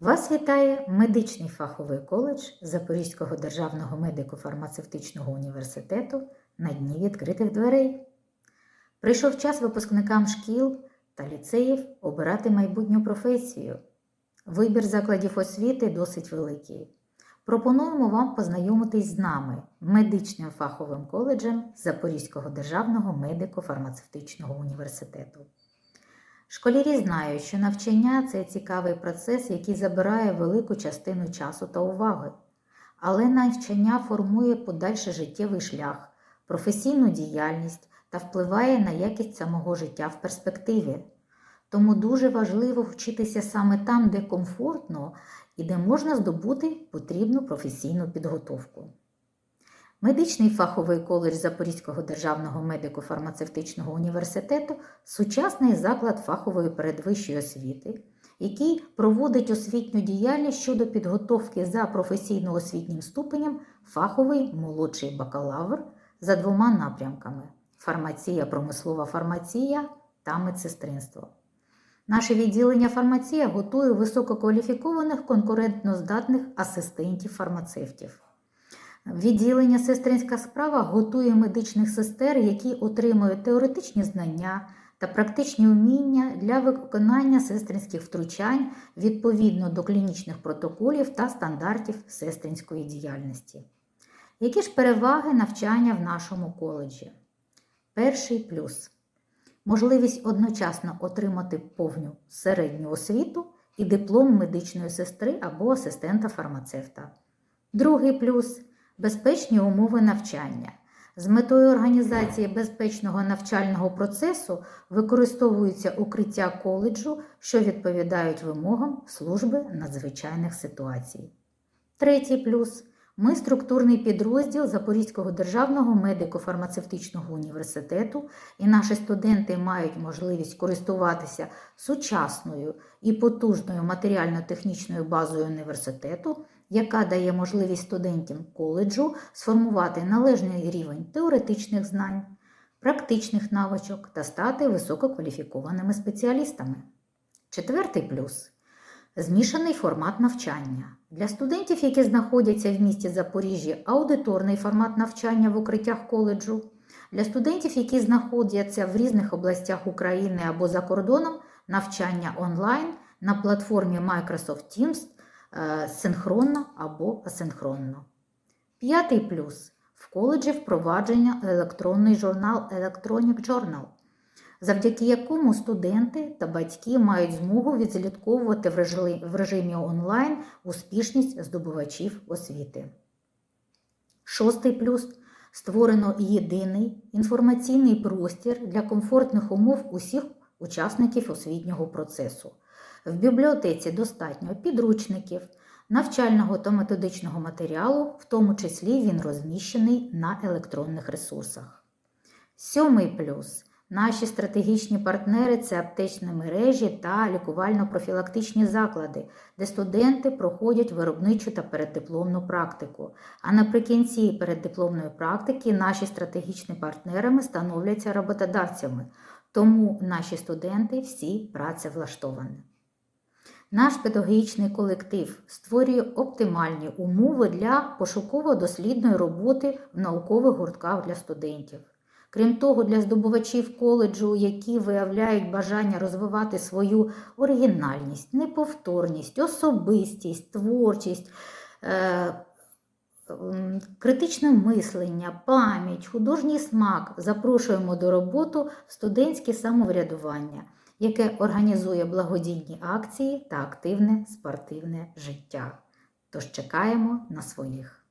Вас вітає медичний фаховий коледж Запорізького державного медико-фармацевтичного університету на дні відкритих дверей. Прийшов час випускникам шкіл та ліцеїв обирати майбутню професію. Вибір закладів освіти досить великий. Пропонуємо вам познайомитись з нами, медичним фаховим коледжем Запорізького державного медико-фармацевтичного університету. Школярі знають, що навчання це цікавий процес, який забирає велику частину часу та уваги. Але навчання формує подальший життєвий шлях, професійну діяльність та впливає на якість самого життя в перспективі. Тому дуже важливо вчитися саме там, де комфортно і де можна здобути потрібну професійну підготовку. Медичний фаховий коледж Запорізького державного медико-фармацевтичного університету сучасний заклад фахової передвищої освіти, який проводить освітню діяльність щодо підготовки за професійно-освітнім ступенем фаховий молодший бакалавр за двома напрямками фармація, промислова фармація та медсестринство. Наше відділення фармація готує висококваліфікованих конкурентноздатних асистентів фармацевтів. Відділення Сестринська справа готує медичних сестер, які отримують теоретичні знання та практичні вміння для виконання сестринських втручань відповідно до клінічних протоколів та стандартів сестринської діяльності. Які ж переваги навчання в нашому коледжі? Перший плюс можливість одночасно отримати повну середню освіту і диплом медичної сестри або асистента фармацевта. Другий плюс безпечні умови навчання. З метою організації безпечного навчального процесу використовуються укриття коледжу, що відповідають вимогам служби надзвичайних ситуацій. Третій плюс. Ми структурний підрозділ Запорізького державного медико-фармацевтичного університету, і наші студенти мають можливість користуватися сучасною і потужною матеріально-технічною базою університету, яка дає можливість студентам коледжу сформувати належний рівень теоретичних знань, практичних навичок та стати висококваліфікованими спеціалістами. Четвертий плюс. Змішаний формат навчання. Для студентів, які знаходяться в місті Запоріжжя, аудиторний формат навчання в укриттях коледжу. Для студентів, які знаходяться в різних областях України або за кордоном, навчання онлайн на платформі Microsoft Teams синхронно або асинхронно. П'ятий плюс. В коледжі впровадження електронний журнал Electronic Journal завдяки якому студенти та батьки мають змогу відслідковувати в режимі онлайн успішність здобувачів освіти. Шостий плюс створено єдиний інформаційний простір для комфортних умов усіх учасників освітнього процесу. В бібліотеці достатньо підручників, навчального та методичного матеріалу, в тому числі він розміщений на електронних ресурсах. Сьомий плюс Наші стратегічні партнери це аптечні мережі та лікувально-профілактичні заклади, де студенти проходять виробничу та переддипломну практику. А наприкінці переддипломної практики наші стратегічні партнерами становляться роботодавцями, тому наші студенти всі працевлаштовані. Наш педагогічний колектив створює оптимальні умови для пошуково-дослідної роботи в наукових гуртках для студентів. Крім того, для здобувачів коледжу, які виявляють бажання розвивати свою оригінальність, неповторність, особистість, творчість, е, критичне мислення, пам'ять, художній смак, запрошуємо до роботи в студентське самоврядування, яке організує благодійні акції та активне спортивне життя. Тож чекаємо на своїх.